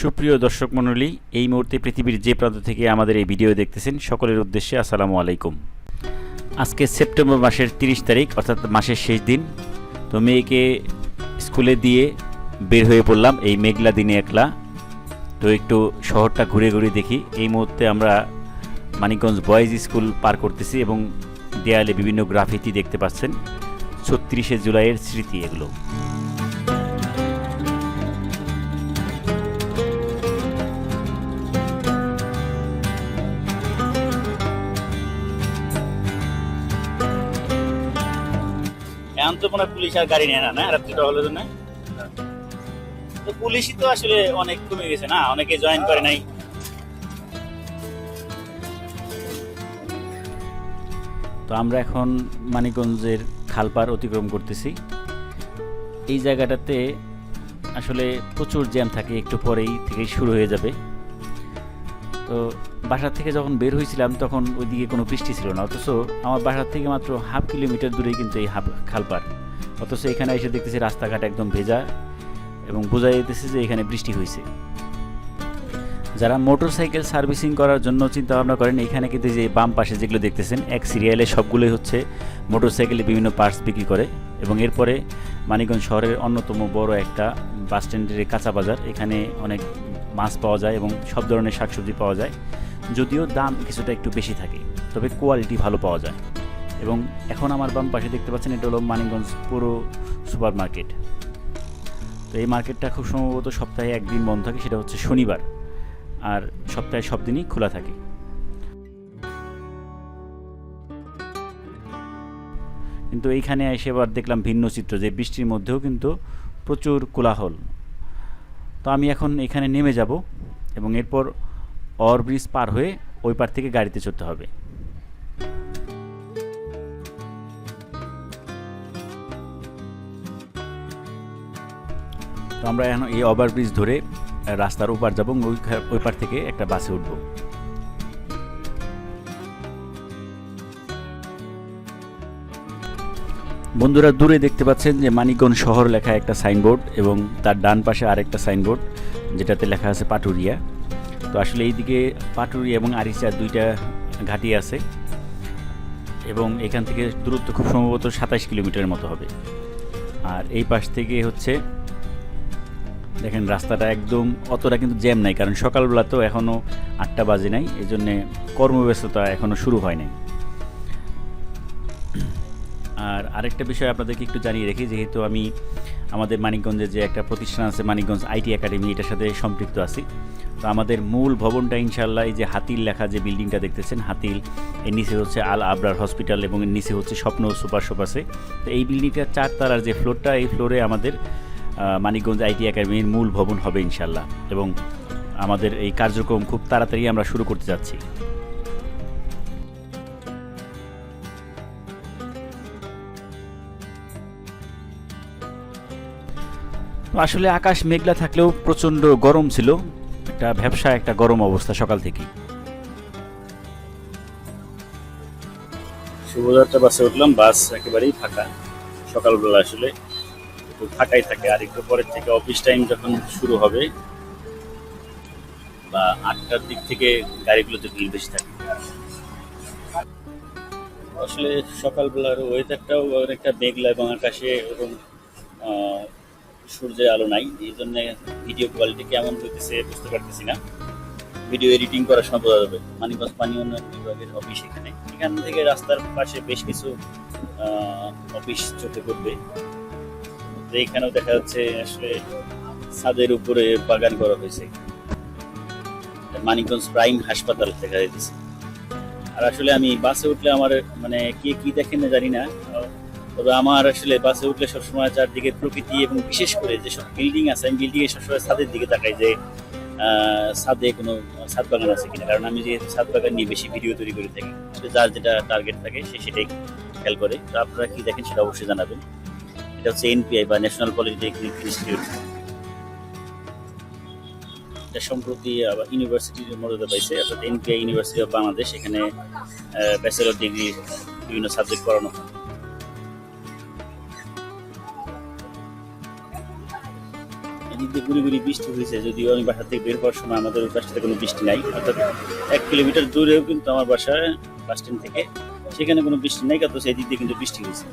সুপ্রিয় দর্শক মণ্ডলী, এই মুহূর্তে পৃথিবীর যে প্রান্ত থেকে আমাদের এই ভিডিও দেখতেছেন, সকলের উদ্দেশ্যে আসসালামু আলাইকুম। আজকে সেপ্টেম্বর মাসের তিরিশ তারিখ, অর্থাৎ মাসের শেষ দিন। তো মেয়েকে স্কুলে দিয়ে বের হয়ে পড়লাম এই মেঘলা দিনে একলা। তো একটু শহরটা ঘুরে ঘুরে দেখি। এই মুহূর্তে আমরা মানিকগঞ্জ বয়েজ স্কুল পার করতেছি এবং দেয়ালে বিভিন্ন গ্রাফিতি দেখতে পাচ্ছেন। ছত্রিশে জুলাইয়ের স্মৃতি এগুলো। এখন তো পুলিশ আর গাড়ি নেয় না না? রাত্রিটা হলো তো পুলিশই তো আসলে অনেক কমে গেছে, না? অনেকে জয়েন করে নাই। তো আমরা এখন মানিকগঞ্জের খালপার অতিক্রম করতেছি। এই জায়গাটাতে আসলে প্রচুর জ্যাম থাকে, একটু পরেই থেকেই শুরু হয়ে যাবে। তো বাসা থেকে যখন বের হয়েছিলাম, তখন ওইদিকে কোনো বৃষ্টি ছিল না। অথচ আমার বাসার থেকে মাত্র হাফ কিলোমিটার দূরেই কিন্তু এই হাফ খালপার অথচ এখানে এসে দেখতেছি রাস্তাঘাট একদম ভেজা এবং বোঝা যেতেছে যে এখানে বৃষ্টি হয়েছে। যারা মোটরসাইকেল সার্ভিসিং করার জন্য চিন্তা ভাবনা করেন, এখানে কিন্তু যে বাম পাশে যেগুলো দেখতেছেন, এক সিরিয়ালে সবগুলোই হচ্ছে মোটরসাইকেলে বিভিন্ন পার্টস বিক্রি করে এবং এরপরে মানিকগঞ্জ শহরের অন্যতম বড় একটা বাস স্ট্যান্ডের কাঁচা বাজার। এখানে অনেক মাছ পাওয়া যায় এবং সব ধরনের শাকসবজি পাওয়া যায়। যদিও দাম কিছুটা একটু বেশি থাকে, তবে কোয়ালিটি ভালো পাওয়া যায়। এবং এখন আমার বাম পাশে দেখতে পাচ্ছেন, এটা হলো মানিকগঞ্জ পুরো সুপার মার্কেট তো এই মার্কেটটা খুব সম্ভবত সপ্তাহে একদিন বন্ধ থাকে, সেটা হচ্ছে শনিবার। আর সপ্তাহে সব দিনই খোলা থাকে। কিন্তু এইখানে এসে এবার দেখলাম ভিন্ন চিত্র, যে বৃষ্টির মধ্যেও কিন্তু প্রচুর কোলাহল। তো আমি এখন এখানে নেমে যাব এবং এরপর অর ব্রিজ পার হয়ে ওই পার থেকে গাড়িতে চড়তে হবে। তো আমরা এখন এই ওভারব্রিজ ধরে রাস্তার ওপার যাব ওই ওই পার থেকে একটা বাসে উঠব। বন্ধুরা দূরে দেখতে পাচ্ছেন যে মানিকগঞ্জ শহর লেখা একটা সাইনবোর্ড এবং তার ডান পাশে আরেকটা সাইনবোর্ড, যেটাতে লেখা আছে পাটুরিয়া। তো আসলে এইদিকে পাটুরিয়া এবং আরিচা দুইটা ঘাটি আছে এবং এখান থেকে দূরত্ব খুব সম্ভবত সাতাশ কিলোমিটারের মতো হবে। আর এই পাশ থেকে হচ্ছে, দেখেন রাস্তাটা একদম অতটা কিন্তু জ্যাম নাই, কারণ সকালবেলা তো এখনও আটটা বাজে নাই এই জন্যে কর্মব্যস্ততা এখনও শুরু হয় নাই। আর আরেকটা বিষয় আপনাদেরকে একটু জানিয়ে রেখি, যেহেতু আমি আমাদের মানিকগঞ্জে যে একটা প্রতিষ্ঠান আছে, মানিকগঞ্জ আইটি একাডেমি, এটার সাথে সম্পৃক্ত আছি। তো আমাদের মূল ভবনটা ইনশাল্লাহ এই যে হাতিল লেখা যে বিল্ডিংটা দেখতেছেন হাতিল এর নিচে হচ্ছে আল আবরার হসপিটাল এবং এর নিচে হচ্ছে স্বপ্ন সুপার শপ আছে। তো এই বিল্ডিংটার চারতলার যে ফ্লোরটা, এই ফ্লোরে আমাদের মানিকগঞ্জ আইটি একাডেমির মূল ভবন হবে ইনশাল্লাহ এবং আমাদের এই কার্যক্রম খুব তাড়াতাড়ি আমরা শুরু করতে যাচ্ছি। আসলে আকাশ মেঘলা থাকলেও প্রচণ্ড গরম ছিল। একটা ব্যবসা, একটা গরম অবস্থা সকাল থেকেই। শুভযাত্রা বাসে উঠলাম, বাস একেবারেই ফাঁকা। সকালবেলা আসলে একটু ফাঁকাই থাকে। আর একটু পরের থেকে অফিস টাইম যখন শুরু হবে, বা আটটার দিক থেকে গাড়িগুলোতে ভিড় বেশি থাকে। আসলে সকালবেলার ওয়েদারটাও অনেকটা মেঘলা এবং আকাশে এবং সূর্যের আলো নাই, এই জন্য ভিডিও কোয়ালিটি কেমন হইতেছে বুঝতে পারতেছি না। ভিডিও এডিটিং করার সময় বোঝা যাবে মানিকগঞ্জ পানি উন্নয়ন বিভাগের অফিস এখানে। এখান থেকে রাস্তার পাশে বেশ কিছু অফিস চোখে পড়বে। তো এখানেও দেখা যাচ্ছে আসলে ছাদের উপরে বাগান করা হয়েছে। মানিকগঞ্জ প্রাইম হাসপাতাল দেখা যাচ্ছে আর আসলে আমি বাসে উঠলে আমার মানে কে কি দেখেন না জানি না। তবে আমার আসলে বাসে উঠলে সবসময় চারদিকে প্রকৃতি এবং বিশেষ করে যেসব বিল্ডিং আছে, আমি বিল্ডিং এর সবসময় ছাদের দিকে তাকাই যে ছাদে কোনো ছাদ বাগান আছে কিনা। কারণ আমি যে ছাদ বাগান নিয়ে বেশি ভিডিও তৈরি করে থাকি যার যেটা টার্গেট থাকে সে সেটাই খেয়াল করে। তো আপনারা কি দেখেন সেটা অবশ্যই জানাবেন। এটা হচ্ছে এনপিআই বা ন্যাশনাল পলিটেকনিক ইনস্টিটিউট এটা সম্প্রতি আবার ইউনিভার্সিটির মর্যাদা পাইছে। অর্থাৎ এনপিআই ইউনিভার্সিটি অফ বাংলাদেশ এখানে ব্যাচেলর ডিগ্রি বিভিন্ন সাবজেক্ট পড়ানো হয়। এদিক দিয়ে গুড়ি গুড়ি বৃষ্টি হয়েছে, যদিও আমি বাসা থেকে বের হওয়ার সময় আমাদের পাশটাতে কোনো বৃষ্টি নাই, অর্থাৎ এক কিলোমিটার দূরেও কিন্তু আমার বাসায় বাস স্ট্যান্ড থেকে সেখানে কোনো বৃষ্টি নাই কিন্তু সেই দিক দিয়ে কিন্তু বৃষ্টি হয়েছে।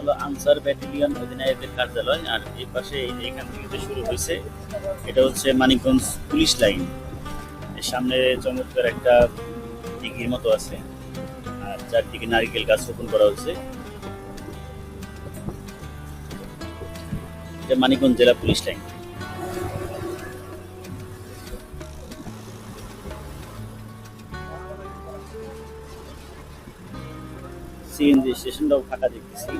হলো আনসার ব্যাটালিয়ন অধিনায়কের কার্যালয়, আর এই পাশে এই যে এখান থেকে শুরু হয়েছে, এটা হচ্ছে মানিকগঞ্জ পুলিশ লাইন। সামনে চমৎকার একটা দিঘির মতো আছে, আর চারদিকে নারিকেল গাছ রোপণ করা হয়েছে। এটা মানিকগঞ্জ জেলা পুলিশ লাইন। সিএনজি স্টেশনটাও ফাঁকা দেখতেছি।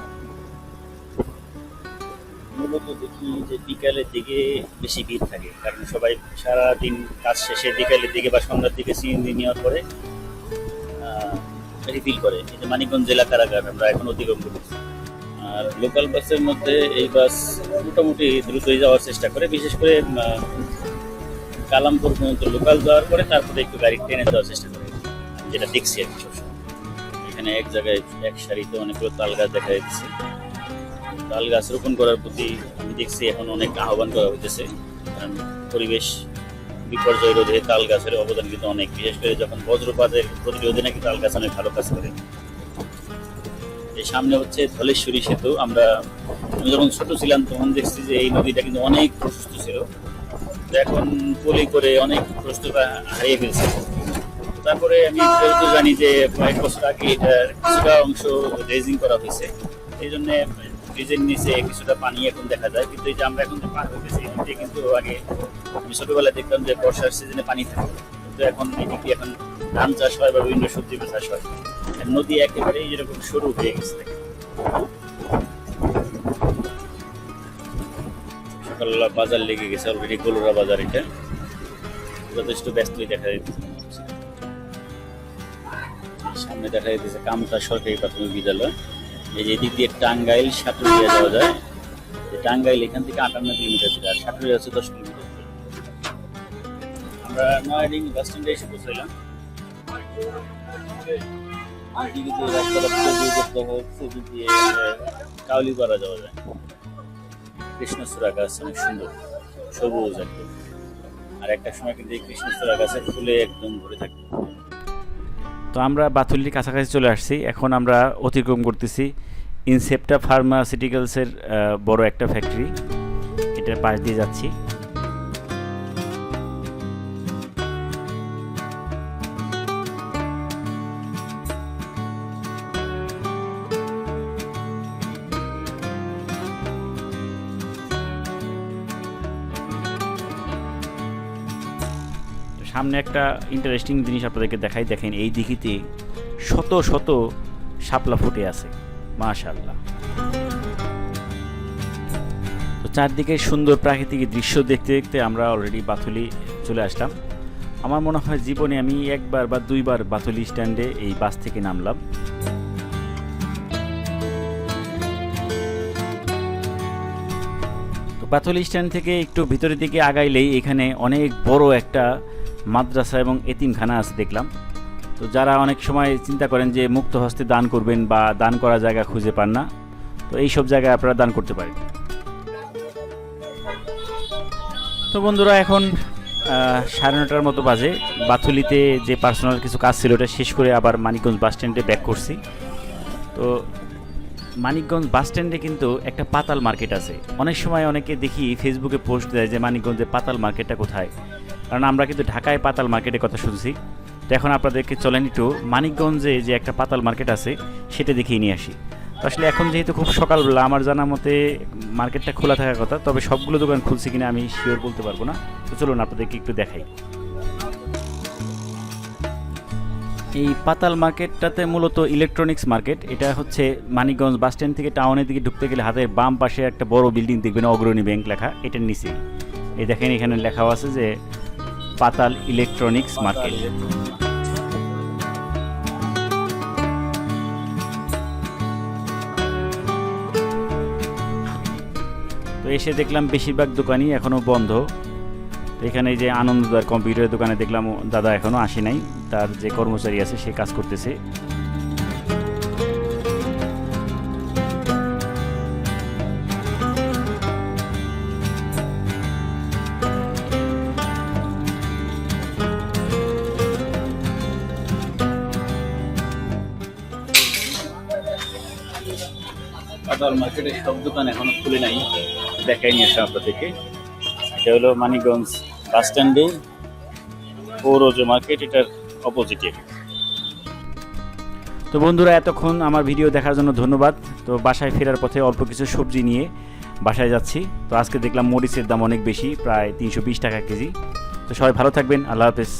মূলত দেখি যে বিকালের দিকে বেশি ভিড় থাকে, কারণ সবাই সারা দিন কাজ শেষে বিকালের দিকে বা সন্ধ্যার দিকে সিএনজি নেওয়ার পরে রিফিল করে। এটা মানিকগঞ্জ জেলা কারাগার, আমরা এখন অতিক্রম করতেছি আর লোকাল বাসের মধ্যে এই বাস মোটামুটি দ্রুতই যাওয়ার চেষ্টা করে, বিশেষ করে কালামপুর পর্যন্ত লোকাল যাওয়ার পরে তারপরে একটু গাড়ি ট্রেনে যাওয়ার চেষ্টা করে, যেটা দেখছি আর কি এখানে এক জায়গায় এক সারিতে অনেকগুলো তাল গাছ দেখা যাচ্ছে। তাল গাছ রোপণ করার প্রতি আমি দেখছি এখন অনেক আহ্বান করা হইতেছে, কারণ পরিবেশ বিপর্যয় রোধে তাল গাছের অবদান কিন্তু অনেক। বিশেষ করে যখন বজ্রপাতের প্রতিরোধে নাকি তাল গাছ অনেক ভালো কাজ করে। সামনে হচ্ছে ধলেশ্বরী সেতু। আমরা আমি যখন ছোট ছিলাম তখন দেখছি যে এই নদীটা কিন্তু অনেক প্রশস্ত ছিল। এখন পলি করে অনেক প্রশস্ততা হারিয়ে ফেলছে। তারপরে আমি যেহেতু জানি যে কয়েক বছর আগে এটার কিছুটা অংশ রেজিং করা হয়েছে, এই জন্য ব্রিজের নিচে কিছুটা পানি এখন দেখা যায়। কিন্তু এই যে আমরা এখন যে পার হইতেছি, এদিকে কিন্তু আগে আমি ছোটবেলায় দেখতাম যে বর্ষার সিজনে পানি থাকে। কিন্তু এখন এদিকে এখন ধান চাষ হয় বা বিভিন্ন সবজি চাষ হয় নদী একেবারে যেরকম সরু হয়ে গেছে। সকালবেলা বাজার লেগে গেছে অলরেডি কলুরা বাজার এটা। যথেষ্ট ব্যস্তই দেখা যাচ্ছে সামনে দেখা যাচ্ছে কামতা সরকারি প্রাথমিক বিদ্যালয়। এই যে এদিক দিয়ে টাঙ্গাইল সাটুরিয়া যাওয়া যায়। টাঙ্গাইল এখান থেকে আটান্ন কিলোমিটার আর সাটুরিয়া হচ্ছে দশ কিলোমিটার। আমরা নয়াডিং বাস স্ট্যান্ডে এসে যাওয়া যায়। কৃষ্ণচূড়া গাছ অনেক সুন্দর। সবুজ আর একটা সময় কিন্তু কৃষ্ণচূড়া একদম তো আমরা বাথুলির কাছাকাছি চলে আসছি। এখন আমরা অতিক্রম করতেছি ইনসেপ্টা ফার্মাসিউটিক্যালসের বড় একটা ফ্যাক্টরি এটার পাশ দিয়ে যাচ্ছি। সামনে একটা ইন্টারেস্টিং জিনিস আপনাদেরকে দেখাই। দেখেন, এই দিঘিতে শত শত শাপলা ফুটে আছে। মাশাল্লাহ তো চারদিকে সুন্দর প্রাকৃতিক দৃশ্য দেখতে দেখতে আমরা অলরেডি বাথুলি চলে আসলাম। আমার মনে হয় জীবনে আমি একবার বা দুইবার বাথুলি স্ট্যান্ডে এই বাস থেকে নামলাম। তো পাথলি স্ট্যান্ড থেকে একটু ভিতরের দিকে আগাইলেই এখানে অনেক বড় একটা মাদ্রাসা এবং এতিমখানা আছে দেখলাম। তো যারা অনেক সময় চিন্তা করেন যে মুক্ত হস্তে দান করবেন বা দান করার জায়গা খুঁজে পান না, তো এই সব জায়গায় আপনারা দান করতে পারেন। তো বন্ধুরা, এখন সাড়ে নটার মতো বাজে। বাথুলিতে যে পার্সোনাল কিছু কাজ ছিল, ওটা শেষ করে আবার মানিকগঞ্জ বাস স্ট্যান্ডে ব্যাক করছি। তো মানিকগঞ্জ বাস স্ট্যান্ডে কিন্তু একটা পাতাল মার্কেট আছে। অনেক সময় অনেকে দেখি ফেসবুকে পোস্ট দেয় যে মানিকগঞ্জে পাতাল মার্কেটটা কোথায়? কারণ আমরা কিন্তু ঢাকায় পাতাল মার্কেটের কথা শুনছি। তো এখন আপনাদেরকে চলেন একটু মানিকগঞ্জে যে একটা পাতাল মার্কেট আছে, সেটা দেখিয়ে নিয়ে আসি। তো আসলে এখন যেহেতু খুব সকালবেলা, আমার জানা মতে মার্কেটটা খোলা থাকার কথা, তবে সবগুলো দোকান খুলছে কিনা আমি শিওর বলতে পারব না। তো চলুন আপনাদেরকে একটু দেখাই। এই পাতাল মার্কেটটাতে মূলত ইলেকট্রনিক্স মার্কেট এটা হচ্ছে মানিকগঞ্জ বাস স্ট্যান্ড থেকে টাউনের দিকে ঢুকতে গেলে হাতের বাম পাশে একটা বড় বিল্ডিং দেখবেন, অগ্রণী ব্যাংক লেখা, এটার নিচে। এই দেখেন এখানে লেখাও আছে যে পাতাল ইলেকট্রনিক্স মার্কেট। তো এসে দেখলাম বেশিরভাগ দোকানই এখনও বন্ধ। এখানে যে আনন্দদার কম্পিউটারের দোকানে দেখলাম দাদা এখনও আসে নাই। তার যে কর্মচারী আছে সে কাজ করতেছে। সাদার মার্কেটের সব দোকান এখনও খুলে নাই। দেখাই নিয়ে আসলাম আপনাদেরকে। এটা হলো মানিকগঞ্জ বাস স্ট্যান্ডে। পৌরজ মার্কেট এটার অপোজিটে তো বন্ধুরা, এতক্ষণ আমার ভিডিও দেখার জন্য ধন্যবাদ। তো বাসায় ফেরার পথে অল্প কিছু সবজি নিয়ে বাসায় যাচ্ছি। তো আজকে দেখলাম মরিচের দাম অনেক বেশি, প্রায় তিনশো বিশ টাকা কেজি। তো সবাই ভালো থাকবেন। আল্লাহ হাফেজ।